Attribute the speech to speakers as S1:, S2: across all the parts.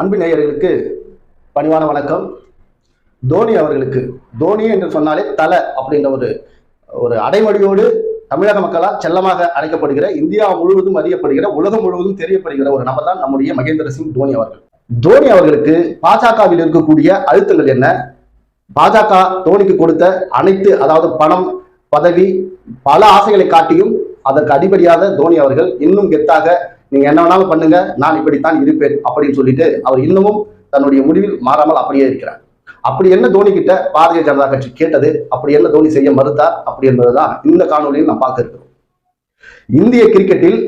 S1: அன்பு நேயர்களுக்கு பணிவான வணக்கம். தோனி அவர்களுக்கு தோனி என்று சொன்னாலே தலை அப்படின்ற ஒரு ஒரு அடைமொழியோடு தமிழக மக்களால் செல்லமாக அழைக்கப்படுகிற இந்தியா முழுவதும் அறியப்படுகிற உலகம் முழுவதும் தெரியப்படுகிற ஒரு நபர் தான் நம்முடைய மகேந்திர சிங் தோனி அவர்கள். தோனி அவர்களுக்கு பாஜகவில் இருக்கக்கூடிய அழுத்தங்கள் என்ன? பாஜக தோனிக்கு கொடுத்த அனைத்து அதாவது பணம் பதவி பல ஆசைகளை காட்டியும் அதற்கு அடிப்படையாக தோனி அவர்கள் இன்னும் கெத்தாக நீங்க என்ன வேணாலும் பண்ணுங்க நான் இப்படித்தான் இருப்பேன் அப்படின்னு சொல்லிட்டு அவர் இன்னமும் தன்னுடைய முடிவில் மாறாமல் அப்படியே இருக்கிறார். அப்படி என்ன தோனி கிட்ட பாரதிய ஜனதா கட்சி கேட்டது அப்படி என்ன தோனி செய்ய மறுத்தார் அப்படி என்பதுதான் இந்த காணொலியில் நாம் பார்க்க இருக்கிறோம். இந்திய கிரிக்கெட்டில்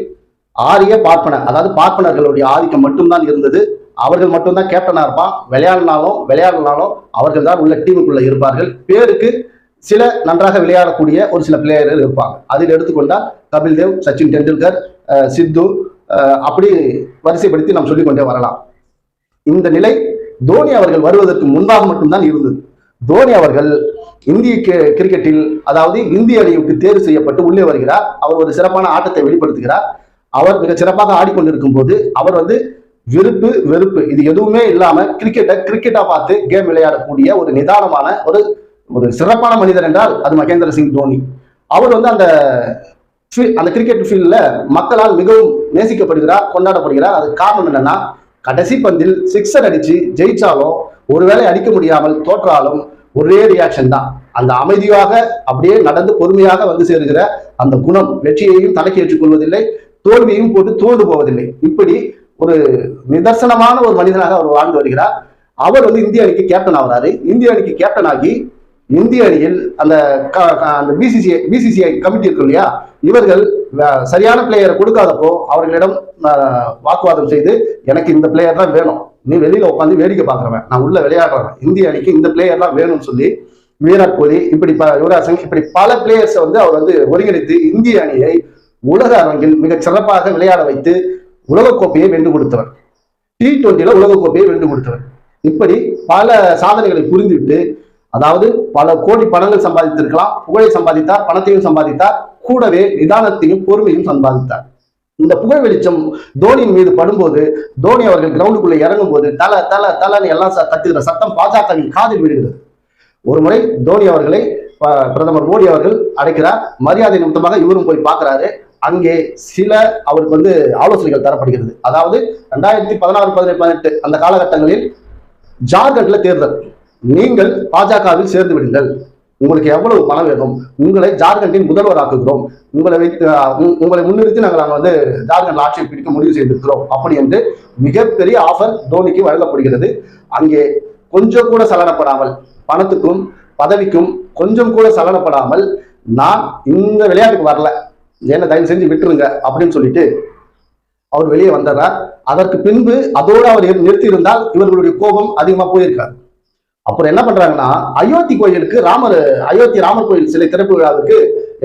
S1: ஆரிய பார்ப்பன அதாவது பார்ப்பனர்களுடைய ஆதிக்கம் மட்டும்தான் இருந்தது. அவர்கள் மட்டும்தான் கேப்டனா இருப்பான். விளையாடினாலும் விளையாடினாலும் அவர்கள் தான் உள்ள டீமுக்குள்ள இருப்பார்கள். பேருக்கு சில நன்றாக விளையாடக்கூடிய ஒரு சில பிளேயர்கள் இருப்பாங்க. அதில் எடுத்துக்கொண்டால் கபில் தேவ் சச்சின் டெண்டுல்கர் அஹ் சித்து அப்படி வரிசைப்படுத்தி நாம் சொல்லிக்கொண்டே வரலாம். இந்த நிலை தோனி அவர்கள் வருவதற்கு முன்பாக மட்டும்தான் இருந்தது. தோனி அவர்கள் இந்திய கி- கிரிக்கெட்டில் அதாவது இந்திய அணிக்கு தேர்வு செய்யப்பட்டு உள்ளே வருகிறார். அவர் ஒரு சிறப்பான ஆட்டத்தை வெளிப்படுத்துகிறார். அவர் மிக சிறப்பாக ஆடிக்கொண்டிருக்கும் போது அவர் வந்து விருப்பு வெறுப்பு இது எதுவுமே இல்லாம கிரிக்கெட்டை கிரிக்கெட்டா பார்த்து கேம் விளையாடக்கூடிய ஒரு நிதானமான ஒரு ஒரு சிறப்பான மனிதர் என்றால் அது மகேந்திர சிங் தோனி. அவர் வந்து அந்த அந்த கிரிக்கெட் ஃபீல்டில் மக்களால் மிகவும் நேசிக்கப்படுகிறார் கொண்டாடப்படுகிறார் அது காரணம் என்னன்னா கடைசி பந்தில் சிக்ஸர் அடிச்சு ஜெயிச்சாலும் ஒருவேளை அடிக்க முடியாமல் தோற்றாலும் ஒரே ரியாக்ஷன் தான். அந்த அமைதியாக அப்படியே நடந்து பொறுமையாக வந்து சேருகிற அந்த குணம் வெற்றியையும் தலைக்கு ஏற்றுக் கொள்வதில்லை தோல்வியையும் போட்டு தோண்டு போவதில்லை. இப்படி ஒரு நிதர்சனமான ஒரு மனிதனாக அவர் வாழ்ந்து வருகிறார். அவர் வந்து இந்திய அணிக்கு கேப்டன் ஆகிறாரு. இந்திய அணிக்கு கேப்டன் ஆகி இந்திய அணியில் அந்த க- அந்த பிசிசிஐ பிசிசிஐ கமிட்டி இருக்கு இல்லையா? இவர்கள் சரியான பிளேயரை கொடுக்காதப்போ அவர்களிடம் வாக்குவாதம் செய்து எனக்கு இந்த பிளேயர் தான் வேணும். நீ வெளியில உட்காந்து வேடிக்கை பார்க்குறவன். நான் உள்ள விளையாடுறேன் இந்திய அணிக்கு இந்த பிளேயர் தான் வேணும்னு சொல்லி விராட் கோலி இப்படி ப- யுவராஜ் சிங் இப்படி பல பிளேயர்ஸை வந்து அவர் வந்து ஒருங்கிணைத்து இந்திய அணியை உலக அரங்கில் மிகச் சிறப்பாக விளையாட வைத்து உலகக்கோப்பையை வென்று கொடுத்தவர். டி டுவெண்ட்டில உலகக்கோப்பையை வென்று கொடுத்தவர். இப்படி பல சாதனைகளை புரிந்துவிட்டு அதாவது பல கோடி பணங்கள் சம்பாதித்திருக்கலாம். புகழை சம்பாதித்தார் பணத்தையும் சம்பாதித்தார் கூடவே நிதானத்தையும் பொறுமையும் சம்பாதித்தார். இந்த புகழ் வெளிச்சம் தோனியின் மீது படும்போது தோனி அவர்கள் கிரவுண்டுக்குள்ள இறங்கும் போது தல தல தலன்னு எல்லாம் கத்துகிற சத்தம் பாஜகவின் காதில் விடுகிறது ஒரு முறை தோனி அவர்களை ப- பிரதமர் மோடி அவர்கள் அடைக்கிறார். மரியாதை நிமித்தமாக இவரும் போய் பார்க்கிறாரு. அங்கே சில அவருக்கு வந்து ஆலோசனைகள் தரப்படுகிறது. அதாவது ரெண்டாயிரத்தி பதினாறு பதினெட்டு பதினெட்டு அந்த காலகட்டங்களில் ஜார்க்கண்ட்ல தேர்தல். நீங்கள் பாஜகவில் சேர்ந்து விடுங்கள் உங்களுக்கு எவ்வளவு பணம் வேணும்? உங்களை ஜார்க்கண்டின் முதல்வராக்குகிறோம் உங்களை வைத்து உங்களை முன்னிறுத்தி நாங்கள் நாங்கள் வந்து ஜார்க்கண்ட் ஆட்சியை பிடிக்க முடிவு செய்திருக்கிறோம். அப்படி என்று மிகப்பெரிய ஆஃபர் தோனிக்கு வழங்கப்படுகிறது. அங்கே கொஞ்சம் கூட சலனப்படாமல் பணத்துக்கும் பதவிக்கும் கொஞ்சம் கூட சலனப்படாமல் நான் இந்த விளையாட்டுக்கு வரல. என்ன தயவு செஞ்சு விட்டுருங்க அப்படின்னு சொல்லிட்டு அவர் வெளியே வந்தார் அதற்கு பின்பு அதோடு அவர் நிறுத்தி இருந்தால் இவர்களுடைய கோபம் அதிகமாக போயிருக்காரு அப்புறம் என்ன பண்றாங்கன்னா அயோத்தி கோயிலுக்கு ராமர் அயோத்தி ராமர் கோயில் சிலை திறப்பு விழாவுக்கு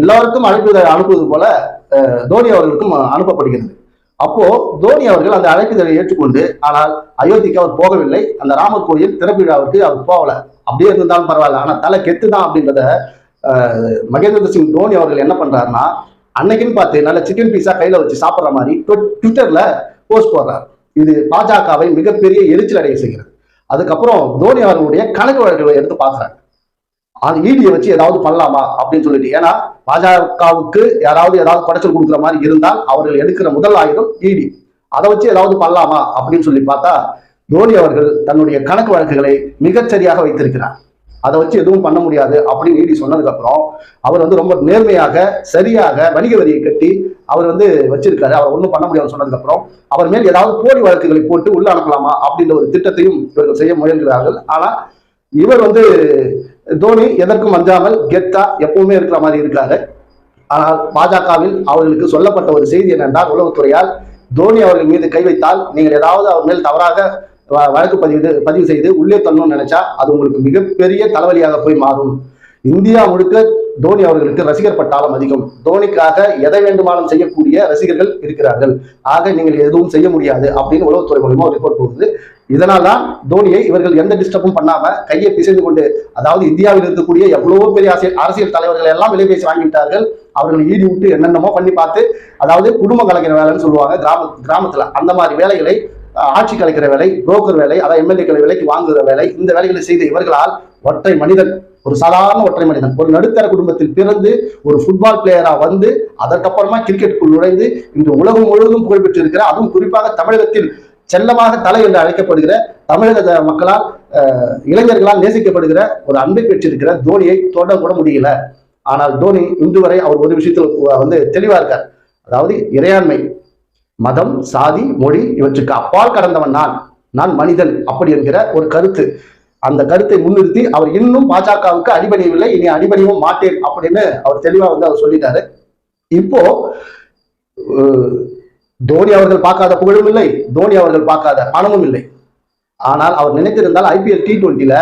S1: எல்லாருக்கும் அழைப்பு அனுப்புவது போல தோனி அவர்களுக்கும் அனுப்பப்படுகிறது. அப்போ தோனி அவர்கள் அந்த அழைப்புதலை ஏற்றுக்கொண்டு ஆனால் அயோத்திக்கு அவர் போகவில்லை. அந்த ராமர் கோயில் திறப்பு விழாவுக்கு அவர் போகல. அப்படியே இருந்தாலும் பரவாயில்ல. ஆனா தலை கெத்து தான் அப்படின்றத மகேந்திர சிங் தோனி அவர்கள் என்ன பண்றாருன்னா அன்னைக்குன்னு பார்த்து நல்ல சிக்கன் பீஸா கையில வச்சு சாப்பிடுற மாதிரி ட்விட்டர்ல போஸ்ட் போடுறார். இது பாஜகவை மிகப்பெரிய எரிச்சல் அடைய செய்கிறது. அதுக்கப்புறம் தோனி அவர்களுடைய கணக்கு வழக்குகளை எடுத்து பார்க்குறாங்க அது ஈடியை வச்சு ஏதாவது பண்ணலாமா அப்படின்னு சொல்லிட்டு ஏன்னா பாஜகவுக்கு யாராவது ஏதாவது குடைச்சல் கொடுக்குற மாதிரி இருந்தால் அவர்கள் எடுக்கிற முதல் ஆயுதம் ஈடி. அதை வச்சு ஏதாவது பண்ணலாமா அப்படின்னு சொல்லி பார்த்தா தோனி அவர்கள் தன்னுடைய கணக்கு வழக்குகளை மிகச்சரியாக வைத்திருக்கிறார். அதை வச்சு எதுவும் பண்ண முடியாது அப்படின்னு ஈடி சொன்னதுக்கப்புறம் அவர் வந்து ரொம்ப நேர்மையாக சரியாக வணிக வரியை கட்டி அவர் வந்து வச்சிருக்காரு. அவர் ஒன்றும் பண்ண முடியாதுன்னு சொன்னதுக்கப்புறம் அவர் மேல் ஏதாவது போலி வழக்குகளை போட்டு உள்ள அனுப்பலாமா அப்படின்ற ஒரு திட்டத்தையும் இவர்கள் செய்ய முயல்கிறார்கள். ஆனால் இவர் வந்து தோனி எதற்கும் அஞ்சாமல் கெத்தா எப்பவுமே இருக்கிற மாதிரி இருக்காரு. ஆனால் பாஜகவில் அவர்களுக்கு சொல்லப்பட்ட ஒரு செய்தி என்னென்றால் உளவுத்துறையால் தோனி அவர்கள் மீது கை வைத்தால் நீங்கள் ஏதாவது அவர் மேல் தவறாக வழக்கு பதிவு பதிவு செய்து உள்ளே தள்ளணும்னு நினைச்சா அது உங்களுக்கு மிகப்பெரிய தலைவலியாக போய் மாறும். இந்தியா முழுக்க தோனி அவர்களுக்கு ரசிகர் பட்டாளம் அதிகம். தோனிக்காக எதை வேண்டுமானாலும் செய்யக்கூடிய ரசிகர்கள் இருக்கிறார்கள். ஆக நீங்கள் எதுவும் செய்ய முடியாது அப்படின்னு உளவுத்துறை மூலமா ஒரு ரிப்போர்ட் போகுது இதனால் தான் தோனியை இவர்கள் எந்த டிஸ்டர்பும் பண்ணாம கையை பிசைந்து கொண்டு அதாவது இந்தியாவில் இருக்கக்கூடிய எவ்வளவோ பெரிய அரசியல் அரசியல் தலைவர்கள் எல்லாம் விலைபேசி வாங்கிவிட்டார்கள். அவர்களை ஈடு விட்டு என்னென்னமோ பண்ணி பார்த்து அதாவது குடும்ப கலைஞர் வேலைன்னு சொல்லுவாங்க கிராம கிராமத்துல அந்த மாதிரி வேலைகளை ஆட்சி கலைக்கிற வேலை புரோக்கர் வேலை அதாவது எம்எல்ஏக்களை விலைக்கு வாங்குகிற வேலை இந்த வேலைகளை செய்த இவர்களால் ஒற்றை மனிதன் ஒரு சாதாரண ஒற்றை மனிதன் ஒரு நடுத்தர குடும்பத்தில் பிறந்து ஒரு ஃபுட்பால் பிளேயரா வந்து அதற்கப்புறமா கிரிக்கெட்டுக்குள் நுழைந்து இன்று உலகம் முழுவதும் புகழ்பெற்று இருக்கிற அதுவும் குறிப்பாக தமிழகத்தில் செல்லமாக தலை என்று அழைக்கப்படுகிற தமிழக மக்களால் இளைஞர்களால் நேசிக்கப்படுகிற ஒரு அன்பை பெற்றிருக்கிற தோனியை தொட கூட முடியல. ஆனால் தோனி இன்று வரை அவர் ஒரு விஷயத்தில் வந்து தெளிவா இருக்கார். அதாவது இறையாண்மை மதம் சாதி மொழி இவற்றுக்கு அப்பால் கடந்தவன் நான். நான் மனிதன் அப்படி என்கிற ஒரு கருத்து. அந்த கருத்தை முன்னிறுத்தி அவர் இன்னும் பாஜகவுக்கு அடிபணியவில்லை இனி அடிபணியவும் மாட்டேன் அப்படின்னு அவர் தெளிவா வந்து அவர் சொல்லிட்டாரு. இப்போ தோனி அவர்கள் பார்க்காத புகழும் இல்லை தோனி அவர்கள் பார்க்காத பணமும் இல்லை. ஆனால் அவர் நினைத்திருந்தால் ஐபிஎல் டி டுவெண்ட்டில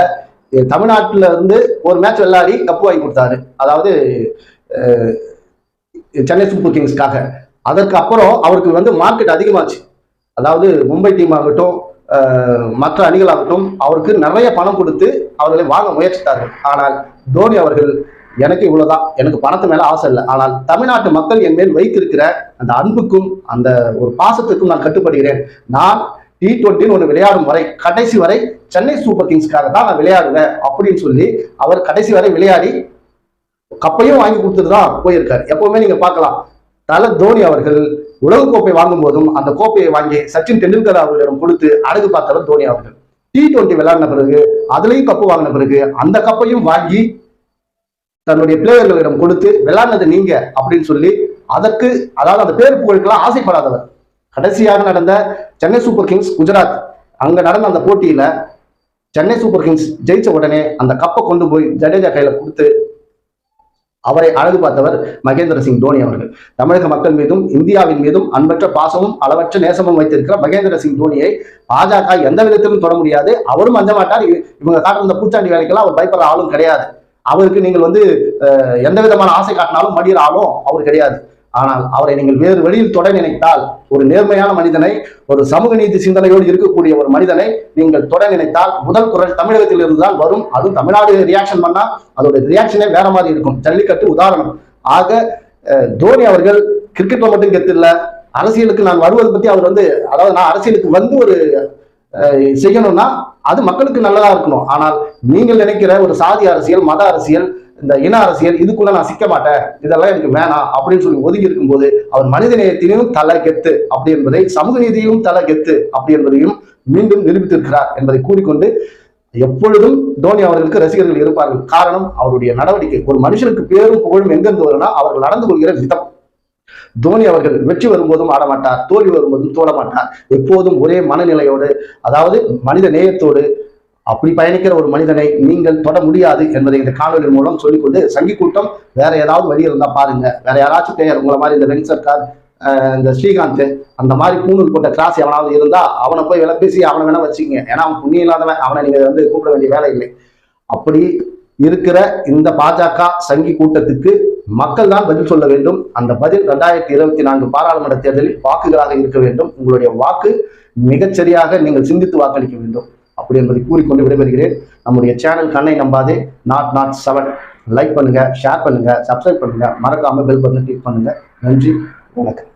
S1: தமிழ்நாட்டில இருந்து ஒரு மேட்ச் விளையாடி கப்பு வாங்கி கொடுத்தாரு. அதாவது சென்னை சூப்பர் கிங்ஸ்க்காக. அதற்கு அப்புறம் அவருக்கு வந்து மார்க்கெட் அதிகமாச்சு. அதாவது மும்பை டீம் ஆகட்டும் மற்ற அணிகளாகட்டும் அவருக்கு நிறைய பணம் கொடுத்து அவர்களை வாங்க முயற்சித்தார்கள். ஆனால் தோனி அவர்கள் எனக்கு இவ்வளவுதான். எனக்கு பணத்து மேல ஆசை இல்லை. ஆனால் தமிழ்நாட்டு மக்கள் என் மேல் வைத்திருக்கிற அந்த அன்புக்கும் அந்த ஒரு பாசத்துக்கும் நான் கட்டுப்படுகிறேன். நான் டி டுவெண்ட்டின்னு ஒன்று விளையாடும் வரை கடைசி வரை சென்னை சூப்பர் கிங்ஸ்க்காக தான் நான் விளையாடுவேன் அப்படின்னு சொல்லி அவர் கடைசி வரை விளையாடி கப்பையும் வாங்கி கொடுத்துட்டு தான் போயிருக்காரு. எப்பவுமே நீங்க பார்க்கலாம். தல தோனி அவர்கள் உலகக்கோப்பை வாங்கும் போதும் அந்த கோப்பையை வாங்கி சச்சின் டெண்டுல்கர் அவர்களிடம் கொடுத்து அழகு பார்த்தவர் தோனி அவர்கள். டி டுவெண்ட்டி விளையாடின பிறகு அதுலேயும் கப்பு வாங்கின பிறகு அந்த கப்பையும் வாங்கி தன்னுடைய பிளேயர்களிடம் கொடுத்து விளையாடினது நீங்க அப்படின்னு சொல்லி அதற்கு அதாவது அந்த பேர் புகழுக்கெல்லாம் ஆசைப்படாதவர். கடைசியாக நடந்த சென்னை சூப்பர் கிங்ஸ் குஜராத் அங்க நடந்த அந்த போட்டியில சென்னை சூப்பர் கிங்ஸ் ஜெயிச்ச உடனே அந்த கப்பை கொண்டு போய் ஜடேஜா கையில கொடுத்து அவரை அழகு பார்த்தவர் மகேந்திர சிங் தோனி அவர்கள். தமிழக மக்கள் மீதும் இந்தியாவின் மீதும் அன்பற்ற பாசமும் அளவற்ற நேசமும் வைத்திருக்கிற மகேந்திர சிங் தோனியை பாஜக எந்த விதத்திலும் தொட முடியாது. அவரும் அஞ்ச மாட்டார். இவங்க காட்டுற இந்த பூச்சாண்டி வேலைக்கெல்லாம் அவர் பயப்படுற ஆளும் கிடையாது. அவருக்கு நீங்கள் வந்து எந்த விதமான ஆசை காட்டினாலும் மடியிற ஆளும் அவர் கிடையாது. ஆனால் அவரை நீங்கள் வேறு வழியில் தொட நினைத்தால் ஒரு நேர்மையான மனிதனை ஒரு சமூக நீதி சிந்தனையோடு இருக்கக்கூடிய ஒரு மனிதனை நீங்கள் தொட நினைத்தால் முதல் குரல் தமிழகத்தில் இருந்துதான் வரும். அதுவும் தமிழ்நாடு ரியாக்ஷன் பண்ணா அதோட ரியாக்ஷனே வேற மாதிரி இருக்கும். ஜல்லிக்கட்டு உதாரணம். ஆக தோனி அவர்கள் கிரிக்கெட்ல மட்டும் கெத்து அரசியலுக்கு நான் வருவது பத்தி அவர் வந்து அதாவது நான் அரசியலுக்கு வந்து ஒரு செய்யணும்னா அது மக்களுக்கு நல்லதா இருக்கணும். ஆனால் நீங்கள் நினைக்கிற ஒரு சாதி அரசியல் மத அரசியல் இந்த இன அரசியல் இதுக்குள்ள நான் சிக்க மாட்டேன் இதெல்லாம் எனக்கு வேணாம் அப்படின்னு சொல்லி ஒதுங்கி இருக்கும்போது அவர் மனிதநேயத்தினையும் தலை கெத்து அப்படி என்பதை சமூக நீதியும் தலை கெத்து அப்படி என்பதையும் மீண்டும் நிரூபித்திருக்கிறார் என்பதை கூறிக்கொண்டு எப்பொழுதும் தோனி அவர்களுக்கு ரசிகர்கள் இருப்பார்கள். காரணம் அவருடைய நடவடிக்கை. ஒரு மனுஷனுக்கு பேரும் புகழும் எங்கிருந்து வரும்னா அவர்கள் நடந்து கொள்கிற விதம். தோனி அவர்கள் வெற்றி வரும்போதும் ஆடமாட்டார் தோல்வி வரும்போதும் தோட மாட்டார் எப்போதும் ஒரே மனநிலையோடு அதாவது மனித நேயத்தோடு அப்படி பயணிக்கிற ஒரு மனிதனை நீங்கள் தொட முடியாது என்பதை இந்த காணொலி மூலம் சொல்லிக்கொண்டு சங்கி கூட்டம் வேற ஏதாவது வழி இருந்தா பாருங்க. வேற யாராச்சும் பிளேயர் உங்களை மாதிரி இந்த வெங்கட் சர்க்கார் இந்த ஸ்ரீகாந்த் அந்த மாதிரி பூணூல் போட்ட கிளாஸ் எவனாவது இருந்தா அவனை போய் விலை பேசி அவனை வேணா வச்சுக்கங்க. ஏன்னா அவன் புண்ணியம் இல்லாதவன் அவனை நீங்க வந்து கூப்பிட வேண்டிய வேலை இல்லை. அப்படி இருக்கிற இந்த பாஜக சங்கி கூட்டத்துக்கு மக்கள் தான் பதில் சொல்ல வேண்டும். அந்த பதில் ரெண்டாயிரத்தி இருபத்தி நான்கு பாராளுமன்ற தேர்தலில் வாக்குகளாக இருக்க வேண்டும். உங்களுடைய வாக்கு மிகச்சரியாக நீங்கள் சிந்தித்து வாக்களிக்க வேண்டும். அப்படி என்பதை கூறிக்கொண்டு விடைபெறுகிறேன். நம்முடைய சேனல் கண்ணை நம்பாதே. நாட் நாட் செவன் லைக் பண்ணுங்க ஷேர் பண்ணுங்க சப்ஸ்கிரைப் பண்ணுங்க. மறக்காம பெல் பட்டனை கிளிக் பண்ணுங்க. நன்றி வணக்கம்.